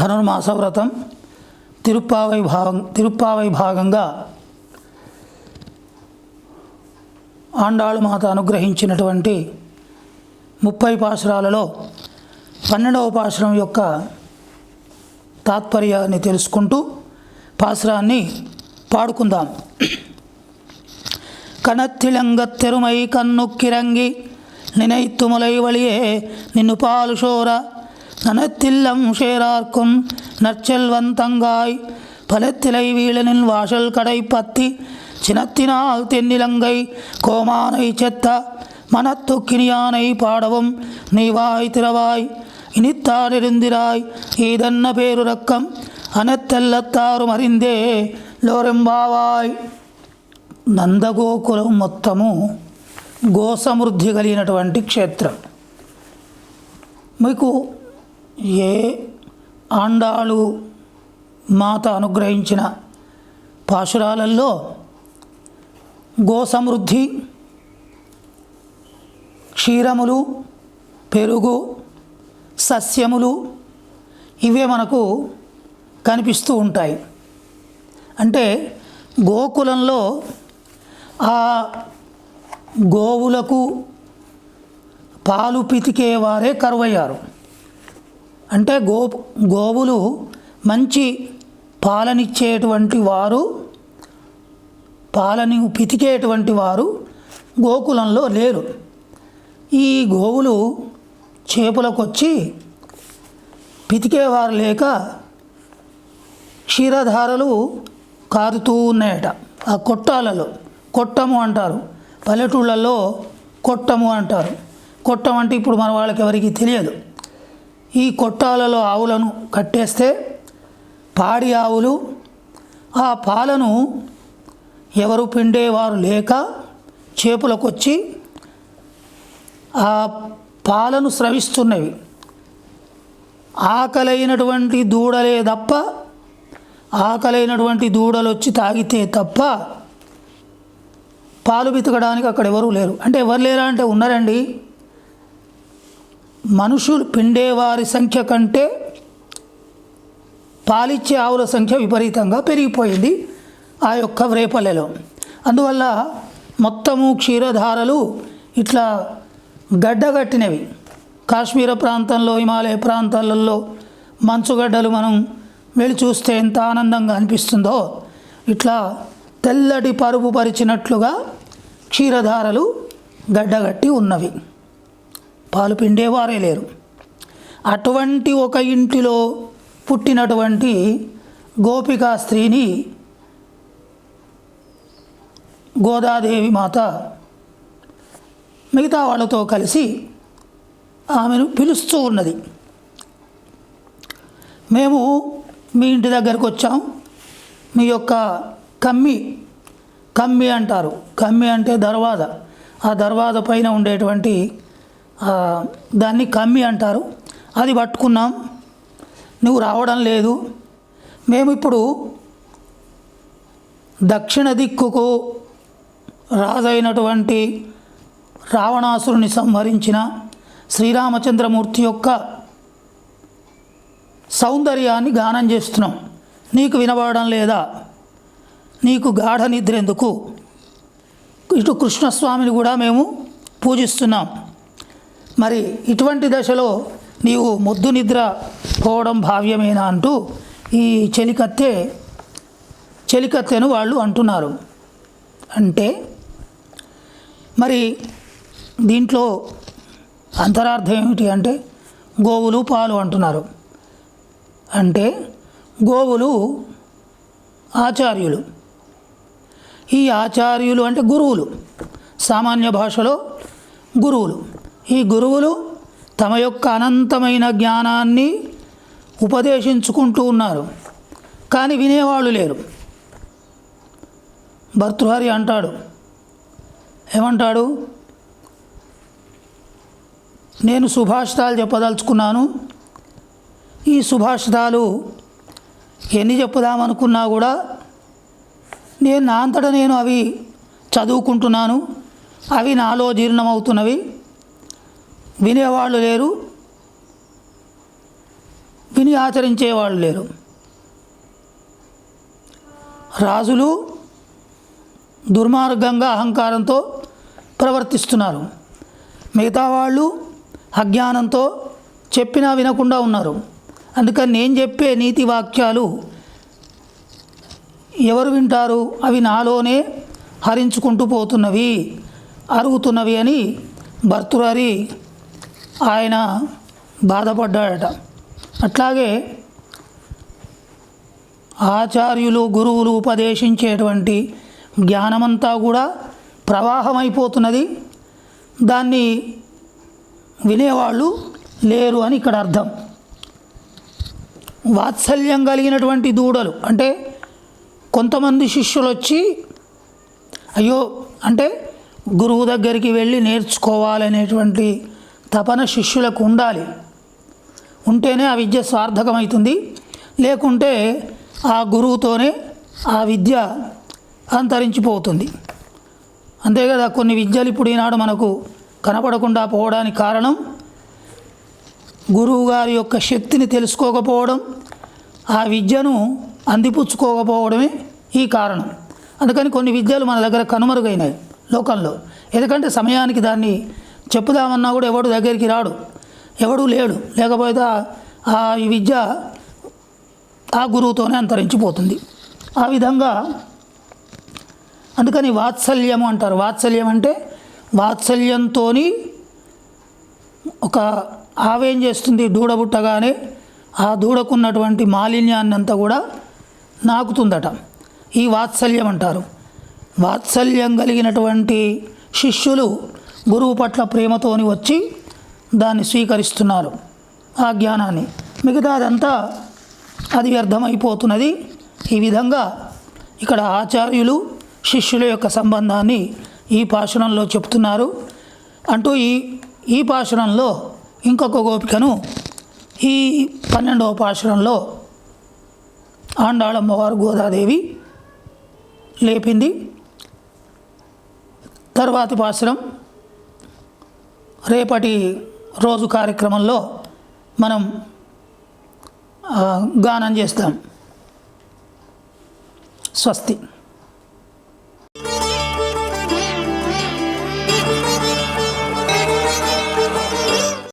ధనుర్మాస వ్రతం తిరుప్పావై భాగం తిరుప్పావై భాగంగా ఆండాళు మాత అనుగ్రహించినటువంటి ముప్పై పాశురాలలో పన్నెండవ పాశురం యొక్క తాత్పర్యాన్ని తెలుసుకుంటూ పాశురాన్ని పాడుకుందాం. కణత్తిళంగ తెరుమై కన్ను కిరంగి నినైత్తుములై వలియే నిన్ను పాలుషోర நனத்தில்லம் ஷேரார்க்கும் நற்செல்வன் தங்காய் பலத்திலை வீழனின் வாசல் கடை பத்தி சினத்தினால் தென்னிலங்கை கோமானை செத்த மனத்துக்கினியானை பாடவும் நீவாய் திறவாய் இனித்தாரிருந்திராய் ஈதன்ன பேருரக்கம் అనెత్తెల్లత్తారు మరిందే లోరెంబావాయ్ నందగోకులం మొత్తము గోసమృద్ధి కలిగినటువంటి క్షేత్రం మీకు ఏ ఆండాళు మాత అనుగ్రహించిన పాశురాలల్లో గోసమృద్ధి క్షీరములు పెరుగు సస్యములు ఇవే మనకు కనిపిస్తూ ఉంటాయి. అంటే గోకులంలో ఆ గోవులకు పాలు పితికేవారే కరువయ్యారు. అంటే గో గోవులు మంచి పాలనిచ్చేటువంటి వారు పాలని పితికేటువంటి వారు గోకులంలో లేరు. ఈ గోవులు చేపలకు వచ్చి పితికేవారు లేక క్షీరధారలు కారుతూ ఉన్నాయట. ఆ కొట్టాలలో కొట్టము అంటారు. పల్లెటూళ్ళల్లో కొట్టము అంటారు. కొట్టం అంటే ఇప్పుడు మన వాళ్ళకి ఎవరికి తెలియదు. ఈ కొట్టాలలో ఆవులను కట్టేస్తే పాడి ఆవులు ఆ పాలను ఎవరు పిండేవారు లేక చేపులకొచ్చి ఆ పాలను స్రవిస్తున్నవి. ఆకలైనటువంటి దూడలే తప్ప ఆకలైనటువంటి దూడలు వచ్చి తాగితే తప్ప పాలు బితకడానికి అక్కడ ఎవరూ లేరు. అంటే ఎవరు లేరా అంటే ఉన్నారండి. మనుషులు పిండేవారి సంఖ్య కంటే పాలిచ్చే ఆవుల సంఖ్య విపరీతంగా పెరిగిపోయింది ఆ యొక్క వ్రేపల్లెలో అందువల్ల మొత్తము క్షీరధారలు ఇట్లా గడ్డగట్టినవి. కాశ్మీర ప్రాంతంలో హిమాలయ ప్రాంతాలలో మంచుగడ్డలు మనం వెళ్ళి చూస్తే ఎంత ఆనందంగా అనిపిస్తుందో. ఇట్లా తెల్లటి పరుపు పరిచినట్లుగా క్షీరధారలు గడ్డగట్టి ఉన్నవి. పాలు పిండేవారే లేరు. అటువంటి ఒక ఇంటిలో పుట్టినటువంటి గోపికా స్త్రీని గోదాదేవి మాత మిగతా వాళ్ళతో కలిసి ఆమెను పిలుస్తూ ఉన్నది. మేము మీ ఇంటి దగ్గరకు వచ్చాం. మీ యొక్క కమ్మి కమ్మి అంటారు. కమ్మి అంటే దర్వాజ. ఆ దర్వాజ పైన ఉండేటువంటి దాన్ని కమ్మి అంటారు. అది పట్టుకున్నాం. నువ్వు రావడం లేదు. మేము ఇప్పుడు దక్షిణ దిక్కుకు రాజైనటువంటి రావణాసురుని సంహరించిన శ్రీరామచంద్రమూర్తి యొక్క సౌందర్యాన్ని గానం చేస్తున్నాం. నీకు వినబడడం లేదా? నీకు గాఢ నిద్ర ఎందుకు ఇటు కృష్ణస్వామిని కూడా మేము పూజిస్తున్నాం. మరి ఇటువంటి దశలో నీవు మొద్దు నిద్ర పోవడం భావ్యమేనా అంటూ ఈ చెలికత్తె చెలికత్తెను వాళ్ళు అంటున్నారు. అంటే మరి దీంట్లో అంతరార్థం ఏమిటి అంటే గోవులు పాలు అంటున్నారు. అంటే గోవులు ఆచార్యులు. ఈ ఆచార్యులు అంటే గురువులు. సామాన్య భాషలో గురువులు. ఈ గురువులు తమ యొక్క అనంతమైన జ్ఞానాన్ని ఉపదేశించుకుంటూ ఉన్నారు. కానీ వినేవాళ్ళు లేరు. భర్తృహరి అంటాడు ఏమంటాడు? నేను సుభాషితాలు చెప్పదలుచుకున్నాను. ఈ సుభాషితాలు ఎన్ని చెప్పుదామనుకున్నా కూడా నేను నా అంతటా నేను అవి చదువుకుంటున్నాను. అవి నాలో జీర్ణమవుతున్నవి. వినేవాళ్ళు లేరు విని ఆచరించే వాళ్ళు లేరు. రాజులు దుర్మార్గంగా అహంకారంతో ప్రవర్తిస్తున్నారు. మిగతా వాళ్ళు అజ్ఞానంతో చెప్పినా వినకుండా ఉన్నారు. అందుకని నేను చెప్పే నీతి వాక్యాలు ఎవరు వింటారు? అవి నాలోనే హరించుకుంటూ పోతున్నవి అరుగుతున్నవి అని భర్తురారి ఆయన బాధపడ్డాడట. అట్లాగే ఆచార్యులు గురువులు ఉపదేశించేటువంటి జ్ఞానమంతా కూడా ప్రవాహమైపోతున్నది. దాన్ని వినేవాళ్ళు లేరు అని ఇక్కడ అర్థం. వాత్సల్యం కలిగినటువంటి దూడలు అంటే కొంతమంది శిష్యులు వచ్చి అయ్యో అంటే గురువు దగ్గరికి వెళ్ళి నేర్చుకోవాలనేటువంటి తపన శిష్యులకు ఉండాలి. ఉంటేనే ఆ విద్య సార్థకమవుతుంది. లేకుంటే ఆ గురువుతోనే ఆ విద్య అంతరించిపోతుంది. అంతే కదా కొన్ని విద్యలు ఇప్పుడు ఈనాడు మనకు కనపడకుండా పోవడానికి కారణం? గురువు గారి యొక్క శక్తిని తెలుసుకోకపోవడం ఆ విద్యను అందిపుచ్చుకోకపోవడమే ఈ కారణం. అందుకని కొన్ని విద్యలు మన దగ్గర కనుమరుగైనాయి లోకంలో. ఎందుకంటే సమయానికి దాన్ని చెప్పుదామన్నా కూడా ఎవడు దగ్గరికి రాడు. ఎవడు లేడు. లేకపోతే ఆ- ఈ విద్య ఆ గురువుతోనే అంతరించిపోతుంది. ఆ విధంగా అందుకని వాత్సల్యము అంటారు. వాత్సల్యం అంటే వాత్సల్యంతో ఒక ఆవేం చేస్తుంది? దూడబుట్టగానే ఆ దూడకున్నటువంటి మాలిన్యాన్ని అంతా కూడా నాకుతుందట. ఈ వాత్సల్యం అంటారు. వాత్సల్యం కలిగినటువంటి శిష్యులు గురువు పట్ల ప్రేమతోని వచ్చి దాన్ని స్వీకరిస్తున్నారు ఆ జ్ఞానాన్ని. మిగతాదంతా అది వ్యర్థమైపోతున్నది. ఈ విధంగా ఇక్కడ ఆచార్యులు శిష్యుల యొక్క సంబంధాన్ని ఈ పాషణంలో చెప్తున్నారు. అంటూ ఈ ఈ పాషణంలో ఇంకొక గోపికను ఈ పన్నెండవ పాషణంలో ఆండాళమ్మవారు గోదాదేవి లేపింది. తర్వాతి పాశ్రం రేపటి రోజు కార్యక్రమంలో మనం గానం చేస్తాం. స్వస్తి.